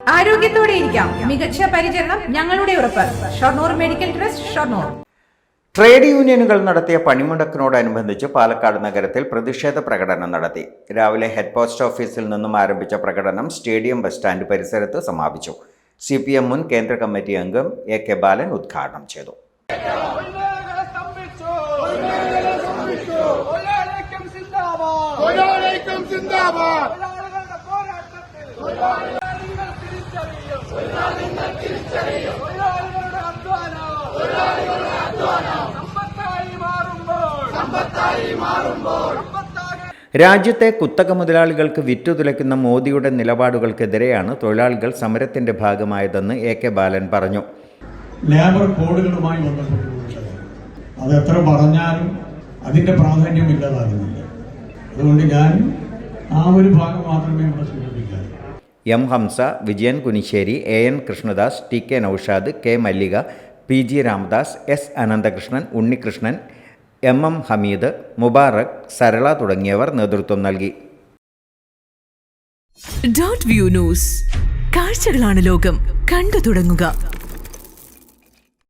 ആരോഗ്യത്തോടെ ഇരിക്കാം. മികച്ച പരിചരണം ഞങ്ങളുടെ ഉറപ്പ്. Shoranur medical trust Shoranur. Trade യൂണിയനുകൾ നടത്തിയ പണിമുടക്കിനോടനുബന്ധിച്ച് പാലക്കാട് നഗരത്തിൽ പ്രതിഷേധ പ്രകടനം നടത്തി. രാവിലെ ഹെഡ് പോസ്റ്റ് ഓഫീസിൽ നിന്നും ആരംഭിച്ച പ്രകടനം സ്റ്റേഡിയം ബസ് സ്റ്റാൻഡ് പരിസരത്ത് സമാപിച്ചു. സി പി എം മുൻ കേന്ദ്ര കമ്മിറ്റി അംഗം എ കെ ബാലൻ ഉദ്ഘാടനം ചെയ്തു. സിന്ദാബാദ്. തൊഴിലാളികളുടെ രാജ്യത്തെ കുത്തക മുതലാളികൾക്ക് വിറ്റുതുലയ്ക്കുന്ന മോദിയുടെ നിലപാടുകൾക്കെതിരെയാണ് തൊഴിലാളികൾ സമരത്തിന്റെ ഭാഗമായതെന്ന് എ കെ ബാലൻ പറഞ്ഞു. ലേബർ കോഡുകളുമായി അത് എത്ര പറഞ്ഞാലും അതിന്റെ പ്രാധാന്യം ഇല്ലാതാകുന്നില്ല. അതുകൊണ്ട് ഞാൻ ആ ഒരു ഭാഗം മാത്രമേ ഇവിടെ M Hamza Vijayan Kunissery A N Krishnadas T K Noushad K Mallika P G Ramadas S Ananthakrishnan Unnikrishnan M M Hameed Mubarak Sarala തുടങ്ങിയവർ നേതൃത്വം നൽകി. Dot view news. കാഴ്ചകളാണ് ലോകം. കണ്ടു തുടങ്ങുക.